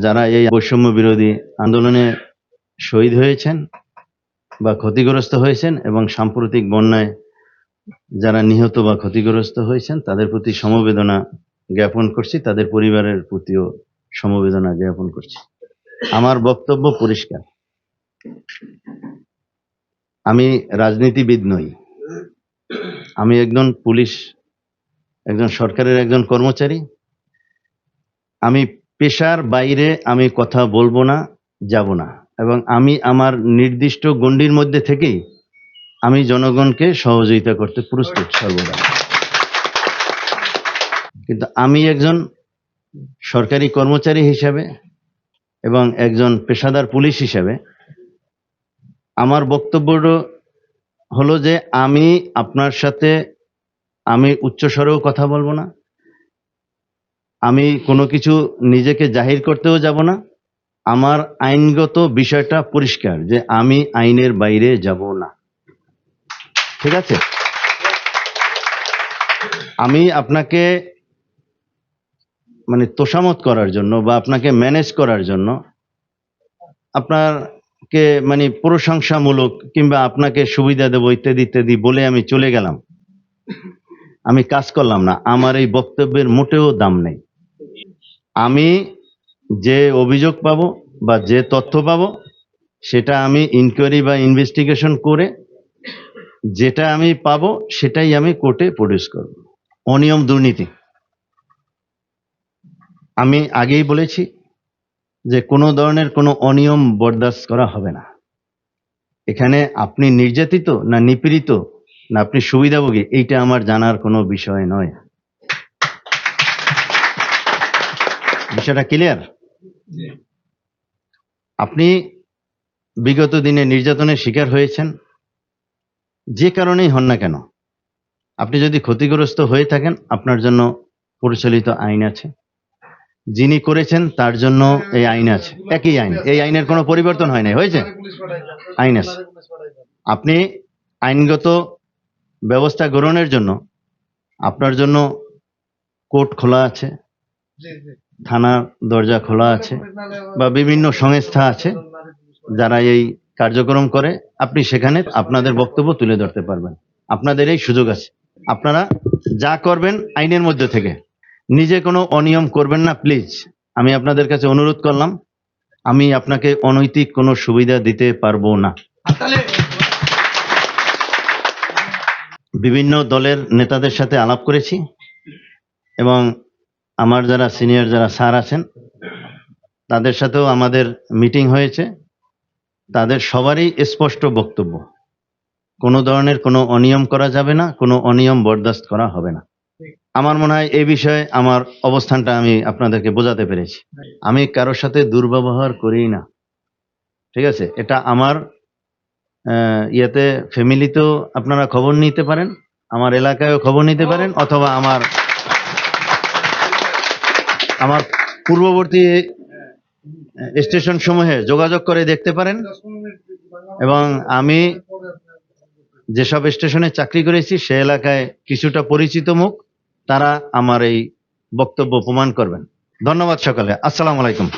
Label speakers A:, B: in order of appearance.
A: যারা এই বৈষম্য বিরোধী আন্দোলনে শহীদ হয়েছেন বা ক্ষতিগ্রস্ত হয়েছেন এবং সাম্প্রতিক বন্যায় যারা নিহত বা ক্ষতিগ্রস্ত হয়েছেন, তাদের প্রতি সমবেদনা জ্ঞাপন করছি, তাদের পরিবারের প্রতিও সমবেদনা জ্ঞাপন করছি। আমার বক্তব্য পরিষ্কার। আমি রাজনীতিবিদ নই। আমি একজন পুলিশ, একজন সরকারের একজন কর্মচারী। আমি পেশার বাইরে আমি কথা বলব না, যাব না। এবং আমি আমার নির্দিষ্ট গণ্ডির মধ্যে থেকেই আমি জনগণকে সহযোগিতা করতে প্রস্তুত সর্বদা। কিন্তু আমি একজন সরকারি কর্মচারী হিসাবে এবং একজন পেশাদার পুলিশ হিসাবে আমার বক্তব্য হলো যে আমি আপনার সাথে আমি উচ্চস্বরেও কথা বলব না আমি কোনো কিছু নিজেকে জাহির করতেও যাব না। আমার আইনগত বিষয়টা পরিষ্কার যে আমি আইনের বাইরে যাব না। ঠিক আছে? আমি আপনাকে মানে তোষামত করার জন্য বা আপনাকে ম্যানেজ করার জন্য আপনাকে মানে প্রশংসামূলক কিংবা আপনাকে সুবিধা দেবো ইত্যাদি ইত্যাদি বলে আমি চলে গেলাম। আমি কাজ করলাম না। আমার এই বক্তব্যের মোটেও দাম নেই। আমি যে অভিযোগ পাব বা যে তথ্য পাবো, সেটা আমি ইনকোয়ারি বা ইনভেস্টিগেশন করে যেটা আমি পাব, সেটাই আমি কোর্টে প্রডিউস করব। অনিয়ম দুর্নীতি। আমি আগেই বলেছি যে কোনো ধরনের কোনো অনিয়ম বরদাস্ত করা হবে না। এখানে আপনি নির্যাতিত না নিপীড়িত না আপনি সুবিধাভোগী, এইটা আমার জানার কোনো বিষয় নয়। বিষয়টা ক্লিয়ার আপনি বিগত দিনে নির্যাতনের শিকার হয়েছেন যে কারণেই হন না কেন? আপনি যদি ক্ষতিগ্রস্ত হয়ে থাকেন আপনার জন্য পরিচালিত আইন আছে। যিনি করেছেন তার জন্য এই আইন আছে। একই আইন। এই আইনের কোনো পরিবর্তন হয় নাই। হয়েছে? আইন আছে। আপনি আইনগত ব্যবস্থা গ্রহণের জন্য আপনার জন্য কোর্ট খোলা আছে। থানার দরজা খোলা আছে বা বিভিন্ন সংস্থা আছে যারা এই কার্যক্রম করে। আপনি সেখানে আপনাদের বক্তব্য তুলে ধরতে পারবেন। আপনাদের এই সুযোগ আছে। আপনারা যা করবেন আইনের মধ্যে থেকে। নিজে কোনো অনিয়ম করবেন না প্লিজ। আমি আপনাদের কাছে অনুরোধ করলাম আমি আপনাকে অনৈতিক কোনো সুবিধা দিতে পারব না। বিভিন্ন দলের নেতাদের সাথে আলাপ করেছি এবং আমার যারা সিনিয়র যারা স্যার আছেন, তাদের সাথেও আমাদের মিটিং হয়েছে। তাদের সবারই স্পষ্ট বক্তব্য, কোনো ধরনের কোনো অনিয়ম করা যাবে না, কোনো অনিয়ম বরদাস্ত করা হবে না। আমার মনে হয় এই বিষয়ে আমার অবস্থানটা আমি আপনাদেরকে বোঝাতে পেরেছি। আমি কারোর সাথে দুর্ব্যবহার করি না। ঠিক আছে? এটা আমার ইয়েতে ফ্যামিলিতেও আপনারা খবর নিতে পারেন, আমার এলাকায়ও খবর নিতে পারেন, অথবা আমার আমার পূর্ববর্তী স্টেশন সমূহে যোগাযোগ করে দেখতে পারেন। এবং আমি যেসব স্টেশনে চাকরি করেছি, সে এলাকায় কিছুটা পরিচিত মুখ, তারা আমার এই বক্তব্য প্রমাণ করবেন। ধন্যবাদ সকালে। আসসালামু আলাইকুম।